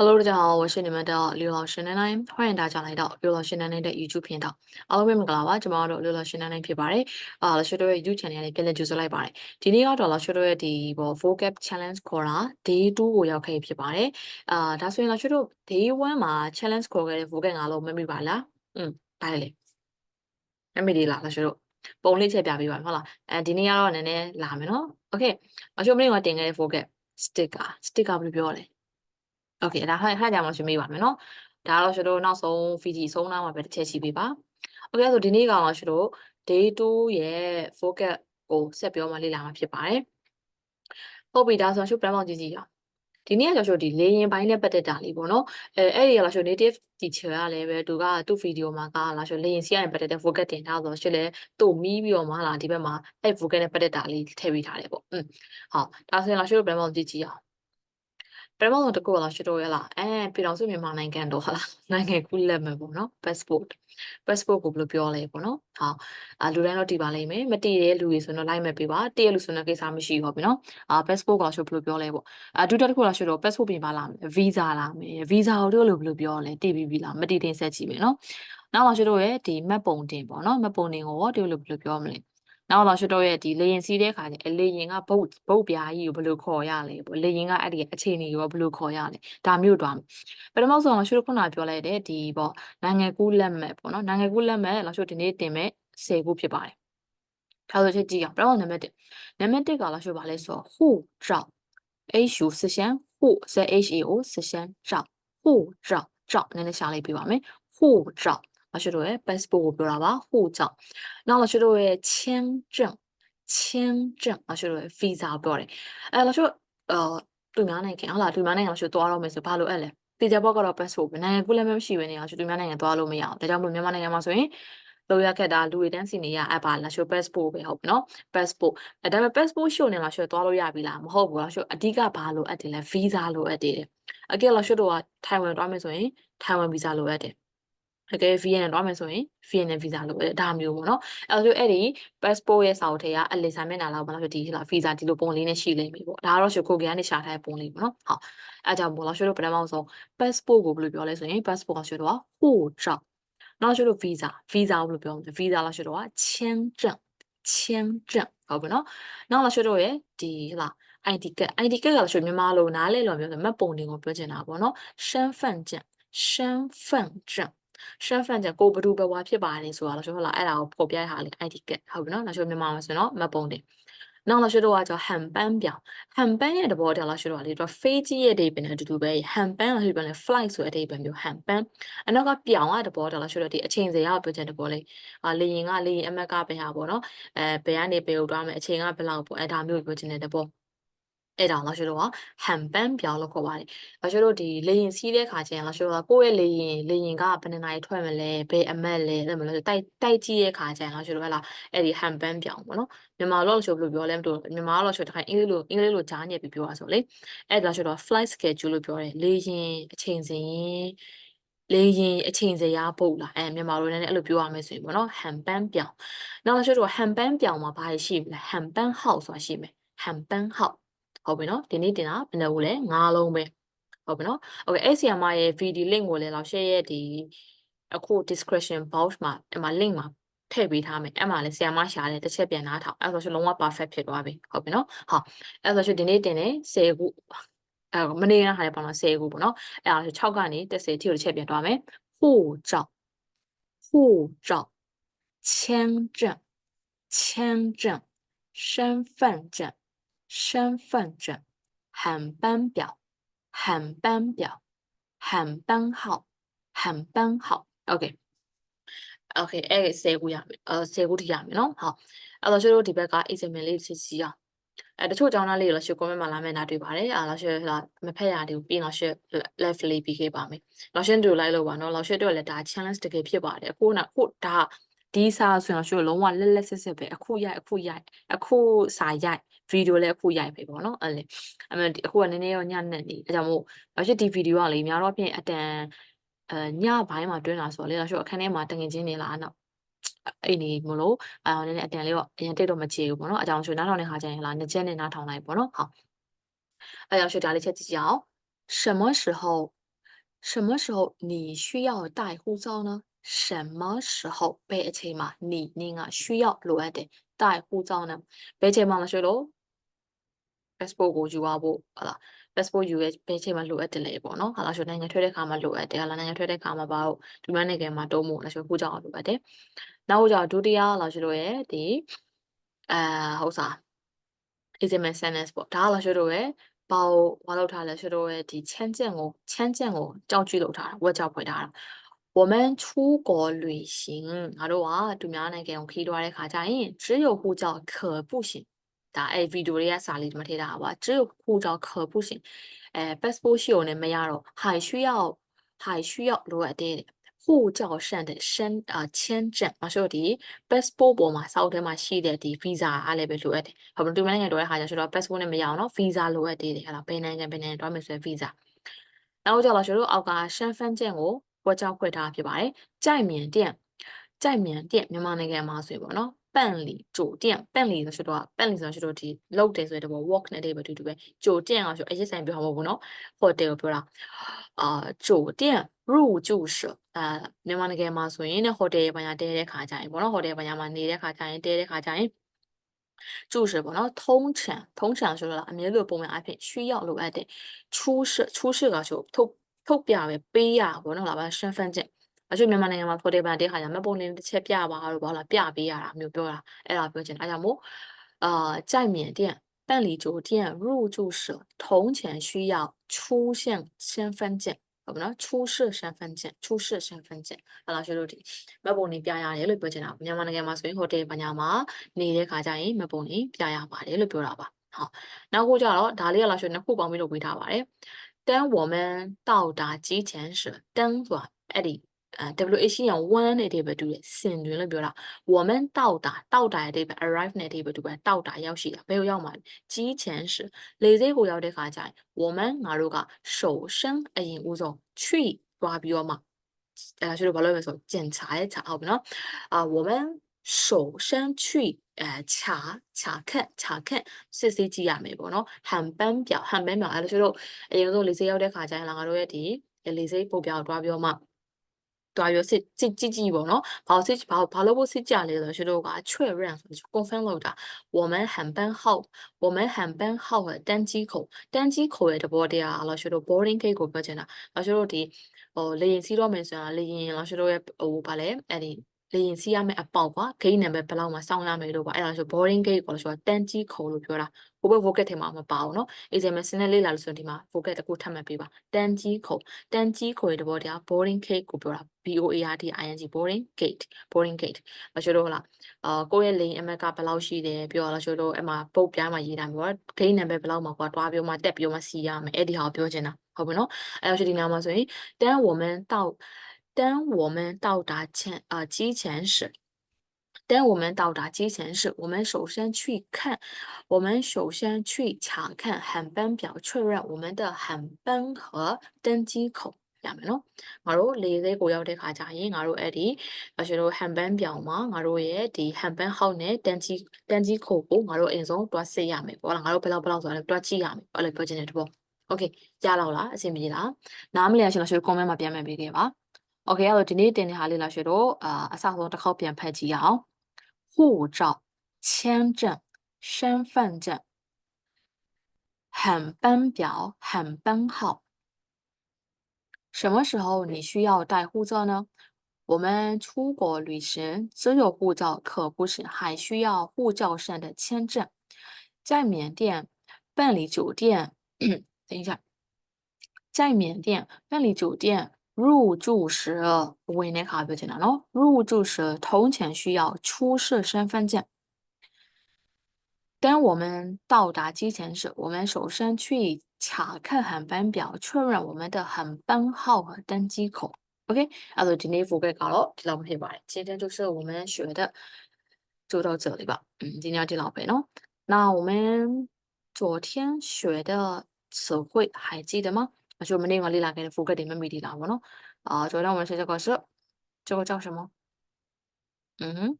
Hello，大家好，我是你们的刘老师奶奶，欢迎大家来到刘老师奶奶的 YouTube 频道。အားလုံးပဲမင်္ဂလာပါကျွန်တော်တို့刘老师奶奶ဖြစ်ပါတယ်။အာ老师တို့ရဲ့ YouTube channel လေးပြန်လည်ကြိုဆိုလိုက်ပါတယ်။ဒီနေ့ကတော့老师တို့ရဲ့ဒီဘော vocab challenge ခေါ်တာ day 2ကိုရောက်ခဲ့ဖြစ်ပါတယ်။အာဒါဆိုရင်老师တို့ day 1မှာ challenge ခေါ်ခဲ့တဲ့ vocab ငါလုံးမမိပါလား။อืมဒါလေ။မမိသေးလား老师တို့ပုံလေးချက်ပြပေးပါမယ်ဟုတ်လား။အဲဒီနေ့ကတော့နည်းနည်းလာမယ်နော်။ Okay 老师မင်းကတင်ခဲ့တဲ့ vocab sticker sticker ဘယ်လိုပြောလဲ။ Okay ဒါဟာဟာကြမှာရှင်မေးပါမယ်နော်ဒါတော့ရှင်တို့နောက်ဆုံး VG ဆုံးနာမှာပဲတစ်ချက်ရှိပေးပါ Okay ဆိုဒီနေ့ကောင်တော့ရှင်တို့ day 2ရဲ့ focus ကိုဆက်ပြောမှလေ့လာမှာဖြစ်ပါတယ်ဟုတ်ပြီဒါဆိုရှင်ပြန်မောင်ကြည့်ကြည့်ရအောင်ဒီနေ့ကကျွန်တော်တို့ဒီလေရင်ပိုင်းနဲ့ပတ်သက်တာလေးပေါ့နော်အဲအဲ့ဒီကလာရှင် native teacher ကလည်းပဲသူကသူ့ video မှာကလာရှင်လေရင်စီကနေပတ်သက်တဲ့ focus တင်ထားဆိုတော့ရှင်လည်းသူ့မီးပြီးတော့မှလာဒီဘက်မှာအဲ့ focus နဲ့ပတ်သက်တာလေးထည့်ပေးထားတယ်ပေါ့อืมဟုတ်ဒါဆိုရင်လာရှင်တို့ပြန်မောင်ကြည့်ကြည့်ရအောင် ပထမဆုံးတစ်ခုကလားရှစ်တော့ရလားအဲပြည်တော်စုမြန်မာနိုင်ငံတော့ဟာလားနိုင်ငံကူးလက်မယ်ပေါ့နော် passport passport ကိုဘယ်လိုပြောလဲပေါ့နော်ဟာအာလူတိုင်းတော့တည်ပါလိမ့်မယ်မတည်တဲ့လူတွေဆိုတော့လိုက်မဲ့ပေးပါတည်ရလူဆိုတော့ကိစ္စမရှိတော့ပြီနော်အာ passport ကလားရှစ်ဘယ်လိုပြောလဲပေါ့အာဒုတိယတစ်ခုလားရှစ်တော့ passport ပြင်ပါလား visa လားမယ် visa ကိုတို့လိုဘယ်လိုပြောလဲတည်ပြီးပြီလားမတည်တင်ဆက်ကြည့်မယ်နော်နောက်လားရှစ်တော့ရဲ့ဒီမတ်ပုံတင်ပေါ့နော်မတ်ပုံတင်ကိုတို့လိုဘယ်လိုပြောမလဲ နောက်တော့ရှတော့ရဲ့ဒီလေရင်စီးတဲ့ခါကျလေရင်ကဘုတ်ဘုတ်ပြားကြီးကိုဘယ်လိုခေါ်ရလဲပေါ့လေရင်ကအဲ့ဒီအခြေအနေကိုဘယ်လိုခေါ်ရလဲဒါမျိုးတွားပထမဆုံးရှတော့ခုနပြောလိုက်တဲ့ဒီပေါ့နိုင်ငံကူးလက်မဲ့ပေါ့နော်နိုင်ငံကူးလက်မဲ့လောက်ရှဒီနေ့တင်မဲ့10ခုဖြစ်ပါတယ်ထားဆိုချက်ကြည့်အောင်ပထမနံပါတ်1နံပါတ်1ကလောက်ရှပါလဲဆိုဟိုကြောက် h u စရှန်ဟို z h e o စရှန်ကြောက်ဟိုကြောက်ကြောက်နည်းနည်းရှာလိုက်ပြပါမယ်ဟိုကြောက် 老师တို့ရဲ့ passport ကိုပြောတာပါ护照နောက်老师တို့ရဲ့签证签证老师တို့ရဲ့ visa ကိုပြောတယ်အဲ老师တို့အာသူများနိုင်ငံဟုတ်လားသူများနိုင်ငံ老师သွားတော့မယ်ဆိုဘာလို့အဲ့လဲတေချာဘောက်ကတော့ passport ပဲနိုင်ငံကူးလည်းမရှိဘဲနေအောင်သူများနိုင်ငံသွားလို့မရအောင်ဒါကြောင့်မို့မြန်မာနိုင်ငံမှာဆိုရင်လိုရခက်တာလူတွေတန်းစီနေရအပ်ပါလားရှို passport ပဲဟုတ်ပြီနော် passport အဲဒါပေမဲ့ passport ရှို့နေလားရှိုသွားလို့ရပြီလားမဟုတ်ဘူးလားရှိုအဓိကဘာလို့အပ်တယ်လဲ visa လို့အပ်တယ်အကဲလားရှိုတို့ကထိုင်ဝမ်သွားမယ်ဆိုရင်ထိုင်ဝမ် visa လို့အပ်တယ် တကယ် VN တော့မယ်ဆိုရင် VN visa လို့ဒါမျိုးပေါ့နော်အဲဆိုအဲ့ဒီ passport ရဲ့စာအုပ်ထဲကအလီစာမျက်နှာလောက်မလားဆိုဒီဟလာ visa ဒီလိုပုံလေးနဲ့ရှိလိမ့်မယ်ပေါ့ဒါကတော့ရှုခိုကေကနေရှာထားတဲ့ပုံလေးပေါ့နော်ဟုတ်အဲကြောင့်ပေါ့လားရှုတို့ပထမဆုံး passport ကိုဘယ်လိုပြောလဲဆိုရင် passport ကရှုတော့护照နောက်ရှုတို့ visa visa ကိုဘယ်လိုပြောမလဲ visa လားရှုတော့签证签证ဟုတ်ပြီနော်နောက်လားရှုတို့ရဲ့ဒီဟလာ ID က ID ကကရှုမြန်မာလိုနားလဲလို့ပြောဆိုမှတ်ပုံတင်ကိုပြောချင်တာပေါ့နော်身份证身份证 share function ကိုဘယ်သူဘယ်ဝါဖြစ်ပါတယ်ဆိုတာလို့ကျွန်တော်လာအဲ့ဒါကိုဖော်ပြရတာလေ ID ကဟုတ်ပြီနော်နောက်ကျွန်တော်မြန်မာမှာဆိုတော့မပုံတင်နောက်လာရှိတော့ကကြောင့်ဟန်ပန်းပြောင်ဟန်ပန်းရဲ့တဘောတရားလာရှိတော့လေတော့ phage ရဲ့အဓိပ္ပာယ်အတူတူပဲဟန်ပန်းလာရှိတော့လေ flight ဆိုတဲ့အဓိပ္ပာယ်မျိုးဟန်ပန်းအနောက်ကပြောင်ကတဘောတရားလာရှိတော့ဒီအချိန်စရာပြောချင်တဘောလေးအာလေရင်ကလေရင်အမက်ကဘယ်ဟာပေါ့နော်အဲဘယ်ကနေဘယ်ကိုတွားမယ်အချိန်ကဘယ်လောက်ပေါ့အဲဒါမျိုးပြောချင်တဲ့တဘော အဲ့ဒါလောက်ရှိတော့ဟန်ပန်းပြောင်းလို့ခေါ်ပါတယ်။လောက်ရှိတော့ဒီလေရင်စီးတဲ့ခါကျရင်လောက်ရှိတော့ကိုယ့်ရဲ့လေရင်လေရင်ကဘယ်နှစ်နာရီထွက်မလဲဘယ်အမက်လဲအဲ့လိုမျိုးတိုက်တိုက်ကြည့်တဲ့ခါကျရင်လောက်ရှိတော့ဟဲ့လားအဲ့ဒီဟန်ပန်းပြောင်းပေါ့နော်။မြန်မာလို့လောက်ရှိဘယ်လိုပြောလဲမသိဘူးမြန်မာလို့ရှိတခါအင်္ဂလိပ်လိုအင်္ဂလိပ်လိုကြားညက်ပြီးပြောရဆိုလေ။အဲ့ဒါလောက်ရှိတော့ flight schedule လို့ပြောတယ်လေရင်အချိန်စဉ်လေရင်အချိန်စရာပုတ်လာအဲမြန်မာလိုနဲ့အဲ့လိုပြောရမယ်ဆိုရင်ပေါ့နော်ဟန်ပန်းပြောင်းနောက်လို့ရှိတော့ဟန်ပန်းပြောင်းမှာဘာရှိမလဲဟန်ပန်းဟောက်ဆိုတာရှိမယ်ဟန်ပန်းဟောက် ဟုတ်ပြီနော်ဒီနေ့တင်တာဘယ်နှဦးလဲ၅လုံးပဲဟုတ်ပြီနော် okay အဲ့ဆီယမရဲ့ VD link ကိုလည်းလောက် share ရဲ့ဒီအခု description box မှာအမှ link မှာထည့်ပေးထားမယ်အဲ့မှာလည်းဆီယမရှာတယ်တစ်ချက်ပြန်နားထောင်အဲ့ဆိုရှင်လုံးဝ perfect ဖြစ်သွားပြီဟုတ်ပြီနော်ဟုတ်အဲ့ဆိုရှင်ဒီနေ့တင်တယ်10ခုအဲမနေ့ကဟာလည်းပေါ့နော်10ခုပေါ့နော်အဲ့ဒါ6ကနေ10ထိကိုတစ်ချက်ပြန်သွားမယ်护照护照签证签证身份证身份证、航班表、航班表、航班号、航班号。OK。OK အဲ့10ခုရမယ်အဲ10ခုထိရမယ်နော်ဟုတ်အဲ့တော့ကျွန်တော်ဒီဘက်က exam လေးစစ်စီအောင်အဲတချို့ကျောင်းသားလေးတွေလို့ရှု comment မှာလာမယ်နားတွေ့ပါတယ်အာလို့ရှုလာမဖက်ရသေးဘူးပြီးတော့ရှု left လေးပြီးခဲ့ပါမယ်လောက်ရှင်းတူလိုက်လို့ပါနော်လောက်ရှင်းတို့လည်းဒါ challenge တကယ်ဖြစ်ပါတယ်အခုကခုဒါ ဒီစာဆိုရင်ရှုလုံးဝလက်လက်ဆက်ဆက်ပဲအခုရိုက်အခုရိုက်အခုစာရိုက်ဗီဒီယိုလည်းအခုရိုက်ပဲပေါ့နော်အဲ့လေအမေအခုကနည်းနည်းတော့ညံ့နေနေအဲကြောင့်မို့ဘာဖြစ်ဒီဗီဒီယိုကလေများတော့ဖြင့်အတန်အဲညပိုင်းမှာတွင်းလာဆိုတော့လေတော့အခန်းထဲမှာတငင်ချင်းနေလားနော်အဲ့ဒီမလို့အာနည်းနည်းအတန်လေးတော့အရင်တိတ်တော့မချေဘူးပေါ့နော်အကြောင်းဆိုနားထောင်တဲ့ခါကျရင်လာနှစ်ချက်နဲ့နားထောင်လိုက်ပေါ့နော်ဟုတ်အဲ့ကြောင့်ရှုဒါလေးချက်ကြည့်ကြအောင်什么时候 什么时候你需要带护照呢？ 什么时候ဘယ်အချိန်မှာ你နင်က需要လိုအပ်တယ်带护照呢ဘယ်အချိန်မှာလဲဆိုလို့ passport ကိုယူရဖို့ဟုတ်လား passport ယူရဲ့ဘယ်အချိန်မှာလိုအပ်တယ်လဲပေါ့နော်ဟာလားဆိုနိုင်ငံထွက်တဲ့ခါမှာလိုအပ်တယ်ဟာလားနိုင်ငံထွက်တဲ့ခါမှာပါတော့ဒီမှာနိုင်ငံမှာတုံးမို့လားဆို护照လိုအပ်တယ်နောက်ကြောင့်ဒုတိယလားဆိုလို့ရဲ့ဒီအာဟုတ်စား exam sentence ပေါ့ဒါကလားဆိုတော့ရဲ့ဘာကိုမလုပ်ထားလဲဆိုတော့ရဲ့ဒီချမ်းကျန်ကိုချမ်းကျန်ကိုကြောက်ကြည့်လုပ်ထားတာဝက်ကြောက်ဖွင့်ထားတာ 我们出国旅行ငါတို့ကသူများနိုင်ငံကိုခီးသွားတဲ့ခါကျရင်只有护照可不行ဒါအဲဗီဒီယိုတွေကစာလေးဒီမှာထည့်ထားတာပါ只有护照可不行အဲ passport ရှိုံနဲ့မရတော့还需要还需要လိုအပ်တဲ့护照上的申啊签证မဆိုဒီ passport ပေါ်မှာစောက်ထဲမှာရှိတဲ့ဒီ visa အားလည်းပဲလိုအပ်တယ်။ဟုတ်ပြီဒီနိုင်ငံတော်ရဲ့ခါကျဆိုတော့ passport နဲ့မရအောင်နော် visa လိုအပ်သေးတယ်ဟဲ့လားဘယ်နိုင်ငံဘယ်နိုင်ငံတွားမယ်ဆိုရင် visa နောက်ကြတော့ဆိုတော့အောက်ကရှမ်းဖန်းကျ င့်ကိုဝက်ကြောက်ခွဲထားဖြစ်ပါတယ်။ကြိုက်မြန်店ကြိုက်မြန်店မြန်မာနိုင်ငံမှာဆိုရင်ပေါ့နော်ပန့်လီကြို店ပန့်လီဆိုဆိုတော့ပန့်လီဆိုဆိုတော့ဒီလောက်တယ်ဆိုတဲ့ဘော walk နဲ့တည်းပဲတူတူပဲကြို店ကဆိုအရင်ဆိုင်ပြောမှာမဟုတ်ဘူးနော် hotel ကိုပြောတာအာကြို店入住舍အာမြန်မာနိုင်ငံမှာဆိုရင်ဟိုတယ်ဘာညာတဲတဲ့ခါကြရင်ပေါ့နော်ဟိုတယ်ဘာညာမှာနေတဲ့ခါကြရင်တဲတဲ့ခါကြရင်住址ပေါ့နော်通常通常ဆိုတော့အမြဲလိုပုံမှန်အဖြစ်需要လိုအပ်တဲ့出示出示ကဆိုထုတ် ထုတ်ပြပဲပေးရပေါ့နော်လာပါ身份证အချို့မြန်မာနိုင်ငံမှာဖော်တယ်ပါတဲ့ခါကျမှတ်ပုံလေးတစ်ချက်ပြပါတော့ဘာလားပြပေးရတာမျိုးပြောတာအဲ့ဒါပြောချင်အဲ့ကြောင့်မို့အာ在缅甸办理酒店入住时同前需要出现身份证ဟုတ်နော်出示身份证出示身份证ဟာလားဆိုလို့ဒီမတ်ပုံနေပြရတယ်လို့ပြောချင်တာမြန်မာနိုင်ငံမှာဆိုရင်ဟိုတယ်ပညာမှာနေတဲ့ခါကျရင်မတ်ပုံနေပြရပါတယ်လို့ပြောတာပါဟောနောက်ခုကျတော့ဒါလေးကလားဆိုနှစ်ခုပေါင်းပြီးလုပ်ပေးထားပါတယ် 当我们到达机前时当ဆိုတာအဲ့ဒီအဲ WH ရ1နဲ့အဓိပ္ပာယ်တူတယ်စင်တွင်လို့ပြောတာ我们到达到达ရဲ့အဓိပ္ပာယ် arrive နဲ့အဓိပ္ပာယ်တူပဲ到达ရောက်ရှိတာဘယ်ကိုရောက်မှာလဲကြီးချင်时လေဆိပ်ကိုရောက်တဲ့ခါကျရင်我们ငါတို့က首先အရင်ဦးဆုံး去သွားပြီးတော့မှအဲဆိုတော့ဘာလို့လဲဆို检查ရဲ့查ဟုတ်ပြီနော်အာ我们首先去 အဲ查查看查看စစ်ဆေးကြည့်ရမယ်ပေါ့နော်ဟန်ပန်း表ဟန်ပန်း表အဲလိုဆိုတော့အရင်ဆုံးလေဆိပ်ရောက်တဲ့ခါကျရင်ငါတို့ရဲ့ဒီလေဆိပ်ပုံ表တွားပြီးတော့မှတွားပြီးစစ်ကြည့်ကြည့်ကြည့်ပေါ့နော်။ဘာစစ်ဘာဘာလို့ဖို့စစ်ကြလဲဆိုတော့က确认ဆို confirm လုပ်တာ我们航班号我们航班号和单机口单机口ရဲ့တဘောတရားလို့ဆိုတော့ boarding gate ကိုပြောချင်တာ။လို့ဆိုတော့ဒီဟိုလေရင်စီးတော့မယ်ဆိုရင်လေရင်လို့ဆိုတော့ရဲ့ဟိုဗာလဲအဲ့ဒီ လေရင်စီးရမယ့်အပေါက်ကွာ gate နံပါတ်ဘယ်လောက်မှာစောင့်ရမယ်လို့ပါအဲ့ဒါဆို boarding gate ကိုလို့ဆိုတာတန်ကြီးခုံလို့ပြောတာဟိုဘက် vocal ထဲမှာမပါဘူးเนาะ examination နဲ့လေ့လာလို့ဆိုရင်ဒီမှာ vocal တစ်ခုထပ်မှတ်ပေးပါတန်ကြီးခုံတန်ကြီးခုံရဲ့တဘောတရား boarding gate ကိုပြောတာ B O A R D I N G boarding gate boarding gate မချိုးတော့ဟုတ်လားအာကိုယ့်ရဲ့လေရင်အမက်ကဘယ်လောက်ရှိတယ်ပြောရလို့ချိုးတော့အမှပုတ်ပြားမှာရေးတာမျိုးက gate နံပါတ်ဘယ်လောက်မှာကွာတွားပြောမှာတက်ပြောမှာစီးရမယ်အဲ့ဒီဟာကိုပြောချင်တာဟုတ်ပါတော့အဲ့တော့ဒီနေရာမှာဆိုရင် ten woman တောက် 当我们到达前呃机前时当我们到达机前时，我们首先去看，我们首先去查看航班表，确认我们的航班和登机口。ရမယ်နော်ငါတို့လေဆိပ်ကိုရောက်တဲ့ခါကျရင်ငါတို့အဲ့ဒီအရှင်တို့ဟန်ပန်းပြောင်မှာငါတို့ရဲ့ဒီဟန်ပန်းဟောက်နဲ့တန်ကြီးတန်ကြီးခုတ်ကိုငါတို့အရင်ဆုံးတွားစစ်ရမယ်ပေါ့လားငါတို့ဘယ်လောက်ဘယ်လောက်ဆိုတာလဲတွားကြည့်ရမယ်အဲ့လိုပြောချင်တဲ့တဘောโอเคရလောက်လားအဆင်ပြေလားနားမလည်ရှင်လို့ရှင် comment မှာပြန်မှတ်ပေးခဲ့ပါ โอเคအဲ့တော့ဒီနေ့တင်တဲ့ဟာလေးလားရှင်တို့အာအစဆုံးတစ်ခေါက်ပြန်ဖတ်ကြည့်ရအောင်护照、签证、身份证、航班表、航班号。什么时候你需要带护照呢？我们出国旅行只有护照可不行，还需要护照上的签证。在缅甸办理酒店，等一下，在缅甸办理酒店。 入住时，维尼卡比较简单咯。入住时，通常需要出示身份证。当我们到达机场时，我们首先去查看航班表，确认我们的航班号和登机口。OK，阿罗今天覆盖搞咯，听到没？今天就是我们学的，就到这里吧。嗯，今天要见老贝咯。那我们昨天学的词汇还记得吗？啊，就我们另外那两给你副歌里面没的啦，我喏，啊，昨天我们学这个是，这个叫什么？嗯哼，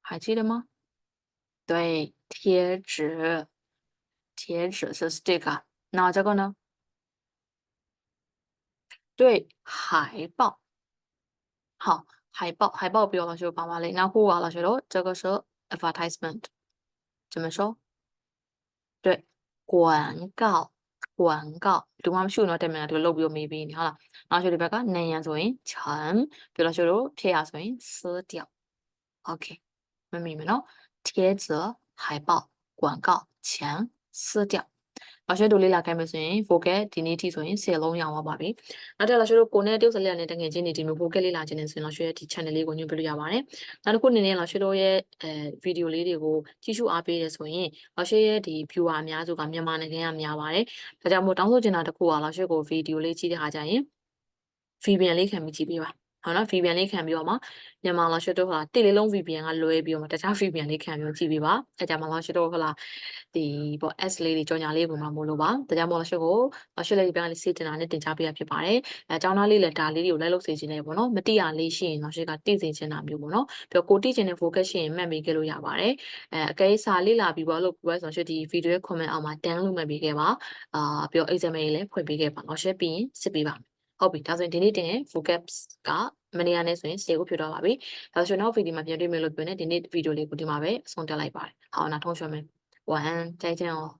还记得吗？对，贴纸，贴纸是 sticker，那这个呢？对，海报，好，海报，海报不要了，就爸妈嘞，那户啊，老师喽，这个是 advertisement，怎么说？对，广告。 หวังก็ดูว่าไม่ชูเนาะแต่มันดูลบอยู่มีบีนี่ฮะล่ะเอาชูดีไปก็ในยันส่วนฉันเดี๋ยวเราชูรู้เพียส่วนซื้อเดียวโอเคมันมีไหมเนาะ贴着海报广告墙撕掉 Marshall တို့လေ့လာခိုင်းမယ်ဆိုရင် vocal ဒီနေ့ထိဆိုရင်10လုံးရောက်သွားပါပြီ။နောက်တစ်ခါ Marshall တို့ကိုနဲ့တရုတ်စလေးရနဲ့တငယ်ချင်းတွေဒီမျိုး vocal လေ့လာခြင်းနဲ့ဆိုရင် Marshall ရဲ့ဒီ channel လေးကိုညွှန်ပြလို့ရပါတယ်။နောက်တစ်ခုအနေနဲ့ Marshall တို့ရဲ့အဲ video လေးတွေကိုကြည့်ရှုအားပေးရဆိုရင် Marshall ရဲ့ဒီ viewer အများစုကမြန်မာနိုင်ငံကများပါတယ်။ဒါကြောင့်မို့တောင်းဆိုချင်တာတစ်ခုက Marshall ကို video လေးကြည့်တဲ့အခါကျရင် VPN လေးခံပြီးကြည့်ပေးပါ။ ဟုတ်နော် VPN လေးခံပြီးတော့မှမြန်မာလာရှုတော့ဟလာတိလေးလုံး VPN ကလွဲပြီးတော့မှတခြား VPN လေးခံပြီးတော့ကြည့်ပေးပါ။အဲကြမှာလာရှုတော့ဟလာဒီပေါ့ S လေးတွေကြော်ညာလေးပုံမှာမို့လို့ပါ။ဒါကြောင့်မို့လာရှုကိုလာရှုလေးပြန်လေးစေတင်တာနဲ့တင်ချပေးရဖြစ်ပါတယ်။အဲအကြောင်းသားလေးလည်းဒါလေးတွေကိုလိုက်လို့စေချင်တယ်ပေါ့နော်။မတိရလေးရှိရင်လာရှုကတိစေချင်တာမျိုးပေါ့နော်။ပြီးတော့ကိုတိချင်တဲ့ focus ရှိရင်မှတ်မိခဲ့လို့ရပါတယ်။အဲအကဲစာလေးလာပြီးပေါ့လို့ပြောဆိုရှုဒီ video ရဲ့ comment အောက်မှာ down လုပ်မှတ်ပေးခဲ့ပါ။အာပြီးတော့ exam ရေးလည်းဖွင့်ပေးခဲ့ပါ။လာရှုပြီးရင်စစ်ပေးပါမယ်။ ဟုတ်ပြီဒါဆိုရင်ဒီနေ့တင် vocabs ကမနေ့ကနေ့ဆိုရင်10ခုဖြစ်တော့ပါပြီဒါဆိုရင်နောက်ဗီဒီယိုမှာပြန်တွေ့မယ်လို့ပြောနေဒီနေ့ဗီဒီယိုလေးကိုဒီမှာပဲအဆုံးတက်လိုက်ပါတယ်ဟောနောက်ထုံးရှော်မယ်1ကြိုက်ချင်းအောင်